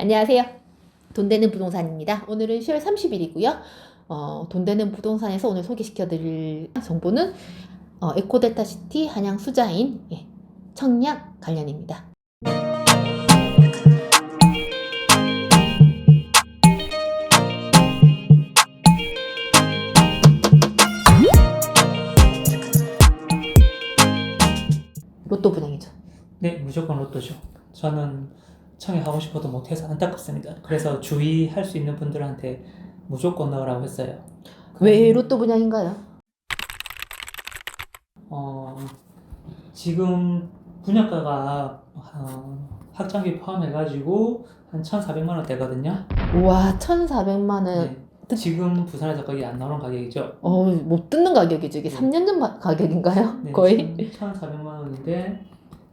안녕하세요. 돈 되는 부동산입니다. 오늘은 10월 30일이고요. 어, 돈 되는 부동산에서 오늘 소개시켜 드릴 정보는 어, 에코델타 시티 한양 수자인 예, 청약 관련입니다. 로또 분양이죠. 네, 무조건 로또죠. 저는 청약하고 싶어도 못해서 안타깝습니다. 그래서 주의할 수 있는 분들한테 무조건 넣으라고 했어요. 왜 로또 분양인가요? 어, 지금 분양가가 어, 확장비 포함해가지고 한 1,400만 원 되거든요. 우와, 1,400만 원. 네. 지금 부산에서 거의 안 나오는 가격이죠. 어, 못 듣는 가격이죠. 이게 네. 3년 전 마- 가격인가요? 네, 거의? 1,400만 원인데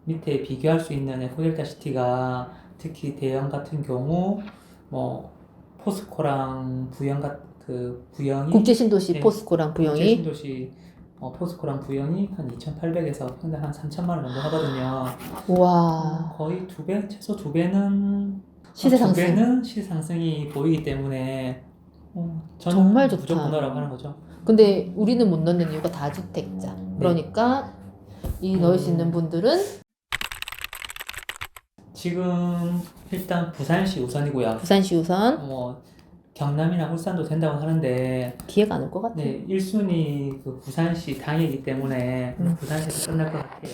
밑에 비교할 수 있는 에코델타 시티가 특히 대형 같은 경우 뭐 포스코랑 부영 같그 부영이 국제 신도시 네. 포스코랑 부영이 신도시 어, 포스코랑 부영이 한 2,800에서 평당 한 3천만 원 정도 하거든요. 우와. 어, 거의 두 배, 최소 두 배는 시세 두 상승. 배는 시세 상승이 보이기 때문에 어, 정말 좋다. 무조건 넣으라고 하는 거죠. 근데 우리는 못 넣는 이유가 다주택자. 그러니까 이 넣을 수 있는 분들은 지금 일단 부산시 우선이고요. 부산시 우선 뭐 경남이나 울산도 된다고 하는데 기회가 안 올 것 같아요. 네 1순위 그 부산시 당이기 때문에 음. 부산시에서 끝날 것 같아요.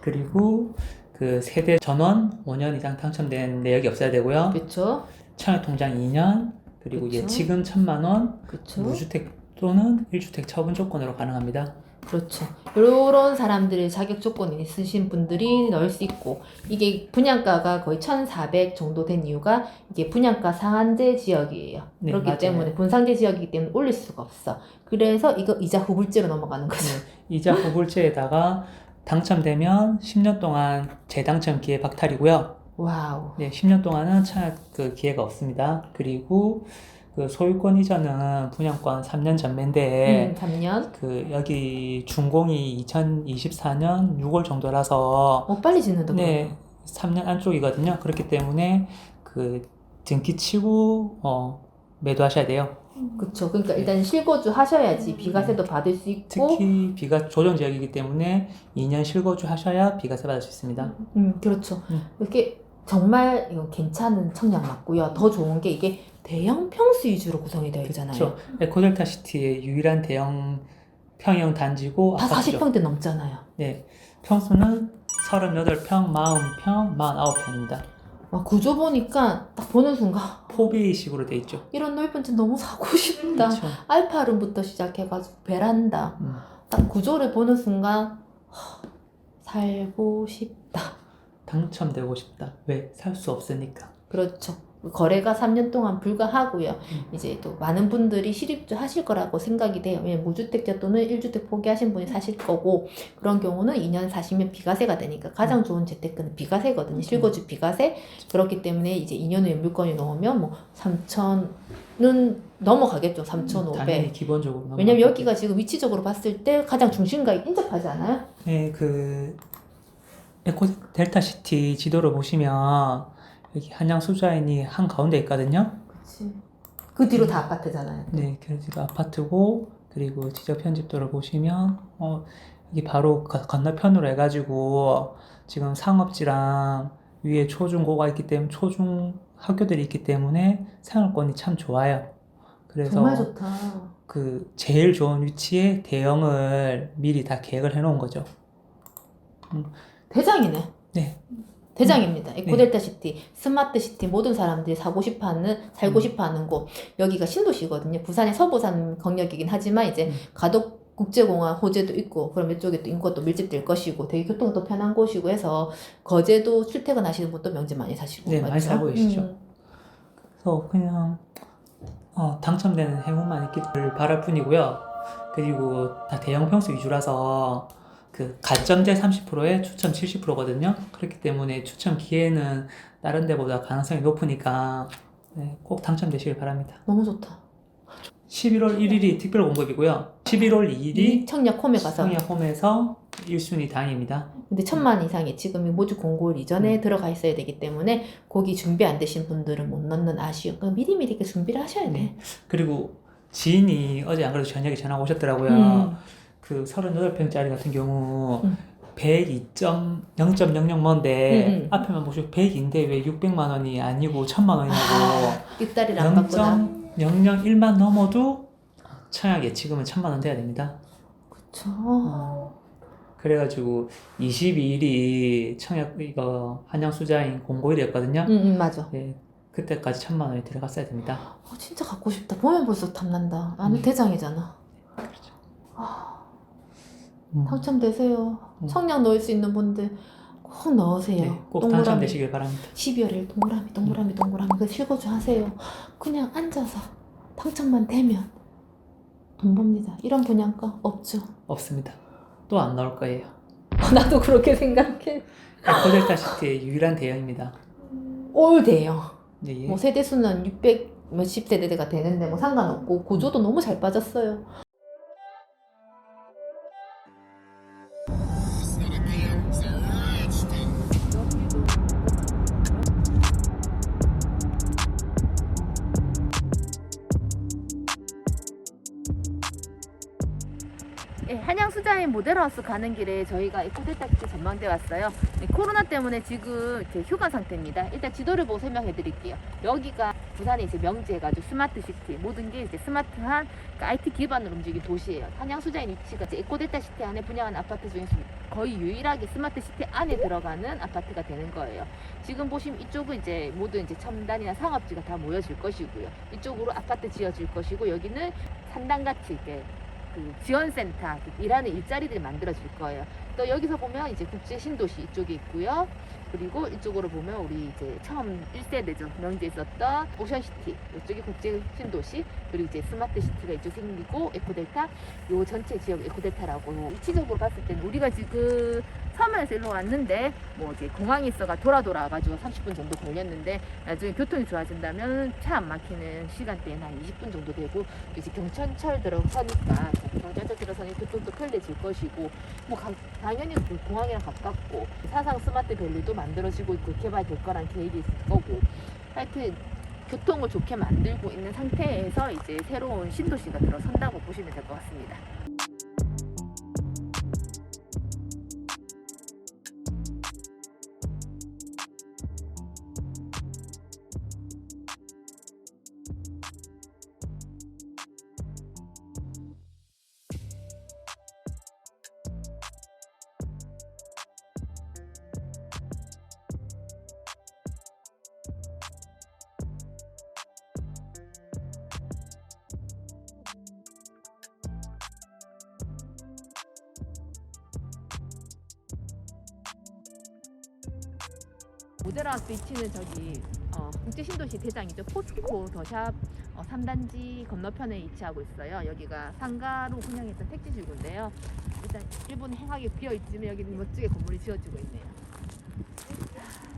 그리고 그 세대 전원 5년 이상 당첨된 내역이 없어야 되고요. 그렇죠. 청약 통장 2년 그리고 그쵸. 예치금 1천만 원 그렇죠. 무주택 또는 1주택 처분 조건으로 가능합니다. 그렇죠. 이런 사람들의 자격 조건이 있으신 분들이 넣을 수 있고 이게 분양가가 거의 1,400 정도 된 이유가 이게 분양가 상한제 지역이에요. 네, 그렇기 맞아요. 때문에 분상제 지역이기 때문에 올릴 수가 없어. 그래서 이거 이자 후불제로 넘어가는 거죠. 이자 후불제에다가 당첨되면 10년 동안 재당첨 기회 박탈이고요. 와우. 네, 10년 동안은 청약 그 기회가 없습니다. 그리고 그 소유권 이전은 분양권 3년 전매인데 음, 3년. 그 여기 준공이 2024년 6월 정도라서 어 빨리 짓는다. 네, 3년 안쪽이거든요. 그렇기 때문에 그 등기 치고 어 매도하셔야 돼요. 그렇죠. 그러니까 일단 실거주 하셔야지 비과세도 받을 수 있고 특히 비가 조정 지역이기 때문에 2년 실거주 하셔야 비과세 받을 수 있습니다. 음, 그렇죠. 음. 이렇게 정말 이거 괜찮은 청약 맞고요. 더 좋은 게 이게 대형 평수 위주로 구성이 되어 있잖아요. 그렇죠. 에코델타 시티의 유일한 대형 평형 단지고 다 아파트죠. 40평대 넘잖아요. 네, 평수는 38평, 40평, 49평입니다. 와, 구조 보니까 딱 보는 순간 포비식으로 돼 있죠. 이런 넓은 집 너무 사고 싶다. 그렇죠. 알파룸부터 시작해가지고 베란다. 음. 딱 구조를 보는 순간 허, 살고 싶다. 당첨되고 싶다. 왜? 살 수 없으니까. 그렇죠. 거래가 3년 동안 불가하고요. 음. 이제 또 많은 분들이 실입주 하실 거라고 생각이 돼요. 왜냐면 무주택자 또는 1주택 포기하신 분이 사실 거고 그런 경우는 2년 사시면 비과세가 되니까 가장 좋은 재테크는 비과세거든요. 실거주 비과세. 그렇기 때문에 이제 2년 후에 물건이 나오면 뭐 3천은 넘어가겠죠. 3,500. 당연히 기본적으로. 왜냐면 넘어가겠죠. 여기가 지금 위치적으로 봤을 때 가장 중심가에 인접하지 않아요? 네, 그 에코 델타 시티 지도를 보시면 여기 한양 수자인이 한 가운데 있거든요. 그렇지. 그 뒤로 다 아파트잖아요. 네, 그래서 아파트고 그리고 지적 편집도를 보시면 어 이게 바로 거- 건너편으로 해가지고 지금 상업지랑 위에 초중고가 있기 때문에 초중 학교들이 있기 때문에 생활권이 참 좋아요. 그래서 정말 좋다. 그 제일 좋은 위치에 대형을 미리 다 계획을 해놓은 거죠. 대장이네. 네. 대장입니다. 에코델타 시티, 스마트 시티 모든 사람들이 사고 싶어하는 살고 음. 싶어하는 곳. 여기가 신도시거든요. 부산의 서부산 경력이긴 하지만 이제 음. 가덕 국제공항 호재도 있고 그럼 이쪽에 또 인구가 또 밀집될 것이고 되게 교통도 또 편한 곳이고 해서 거제도 출퇴근하시는 분도 명지 많이 사시고 네, 많이? 살고 계시죠. 음. 그래서 그냥 어, 당첨되는 행운만 있기를 바랄 뿐이고요. 그리고 다 대형 평수 위주라서 그 가점제 30%에 추첨 70%거든요. 그렇기 때문에 추첨 기회는 다른 데보다 가능성이 높으니까 네, 꼭 당첨되시길 바랍니다. 너무 좋다. 11월 1일이 특별 공급이고요. 11월 2일이 청약 홈에 가서 청약 홈에서 1순위 당입니다. 근데 천만 이상이 지금 이 모집 공고일 이전에 음. 들어가 있어야 되기 때문에 거기 준비 안 되신 분들은 못 넣는 아쉬움. 그러니까 미리미리 준비를 하셔야 돼. 네. 그리고 지인이 어제 안 그래도 저녁에 전화 오셨더라고요. 음. 그 38평짜리 같은 경우 음. 102.0.00뭔데 음, 음. 앞에만 보시고 100인데 왜 600만 원이 아니고 1000만 원이냐고 뒷다리를 안 받거나. 0.001만 넘어도 청약에 지금은 1000만 원 돼야 됩니다. 그쵸. 어, 그래가지고 22일이 청약 이거 한양 수자인 공고일이었거든요. 응, 응, 맞아. 네, 그때까지 1000만 원이 들어갔어야 됩니다. 어, 진짜 갖고 싶다. 보면 벌써 탐난다. 나는 음. 대장이잖아. 그렇죠. 아, 음. 당첨되세요. 음. 청약 넣을 수 있는 분들 꼭 넣으세요. 네, 꼭 당첨되시길 바랍니다. 12월 1일 동그라미 동그라미 동그라미 그 실거주 하세요. 그냥 앉아서 당첨만 되면 돈 법니다. 이런 분양가 없죠. 없습니다. 또 안 나올 거예요. 나도 그렇게 생각해. 에코델타 시티의 유일한 대형입니다. 올 대형. 네, 예. 뭐 세대 수는 600 몇십 세대가 되는데 뭐 상관없고 구조도 너무 잘 빠졌어요. 네, 한양 수자인 모델하우스 가는 길에 저희가 에코델타시티 전망대 왔어요. 네, 코로나 때문에 지금 이제 휴가 상태입니다. 일단 지도를 보고 설명해 드릴게요. 여기가 부산에 이제 명지해가지고 스마트 시티 모든 게 이제 스마트한 그러니까 IT 기반으로 움직인 도시예요. 한양 수자인 위치가 이제 에코델타 시티 안에 분양한 아파트 중에서 거의 유일하게 스마트 시티 안에 들어가는 아파트가 되는 거예요. 지금 보시면 이쪽은 이제 모든 이제 첨단이나 상업지가 다 모여질 것이고요. 이쪽으로 아파트 지어질 것이고 여기는 산당같이 이렇게 그 지원센터 일하는 일자리들이 만들어질 거예요. 또 여기서 보면 이제 국제 신도시 이쪽에 있고요. 그리고 이쪽으로 보면 우리 이제 처음 1세대죠. 명지에 있었던 오션시티 이쪽이 국제 신도시 그리고 이제 스마트 시티가 이쪽 생기고 에코델타 요 전체 지역 에코델타라고 위치적으로 봤을 때는 우리가 지금 섬에서 일로 왔는데 뭐 이제 공항에 있어가 돌아 돌아 가지고 30분 정도 걸렸는데 나중에 교통이 좋아진다면 차 안 막히는 시간대에는 한 20분 정도 되고 또 이제 경천철 들어서니까 경천철 들어서니 교통도 편리해질 것이고 뭐 가- 당연히 그 공항이랑 가깝고 사상 스마트 밸리도 만들어지고 있고 개발될 거란 계획이 있을 거고 하여튼 교통을 좋게 만들고 있는 상태에서 이제 새로운 신도시가 들어선다고 보시면 될 것 같습니다. 모델하우스 위치는 저기 어, 국제 신도시 대장이죠. 포스코 더샵 어, 3단지 건너편에 위치하고 있어요. 여기가 상가로 분양했던 택지지구인데요. 일단 일본 행하게 비어 있지만 여기는 멋지게 건물이 지어지고 있네요.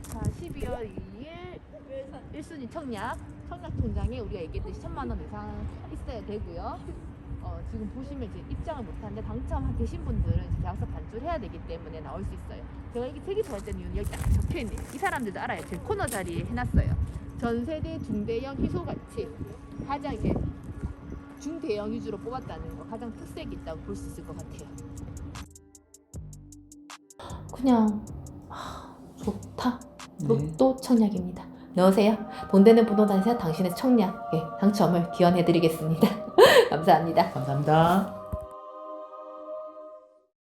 자, 12월 2일 1순위 청약 청약 통장에 우리가 얘기했듯이 천만 원 이상 있어야 되고요. 어, 지금 보시면 이제 입장을 못하는데 당첨되신 분들은 이제 계약서 반출해야 되기 때문에 나올 수 있어요. 제가 이게 되게 좋아했던 이유는 여기 딱 적혀 있네요. 이 사람들도 알아요. 제 코너 자리에 해놨어요. 전 세대 중대형 희소같이 가장 이제 중대형 위주로 뽑았다는 거 가장 특색이 있다고 볼 수 있을 것 같아요. 그냥 아, 좋다. 네. 로또 청약입니다. 넣으세요. 돈 되는 부동산에서 당신의 청약에 당첨을 기원해드리겠습니다. 감사합니다. 감사합니다.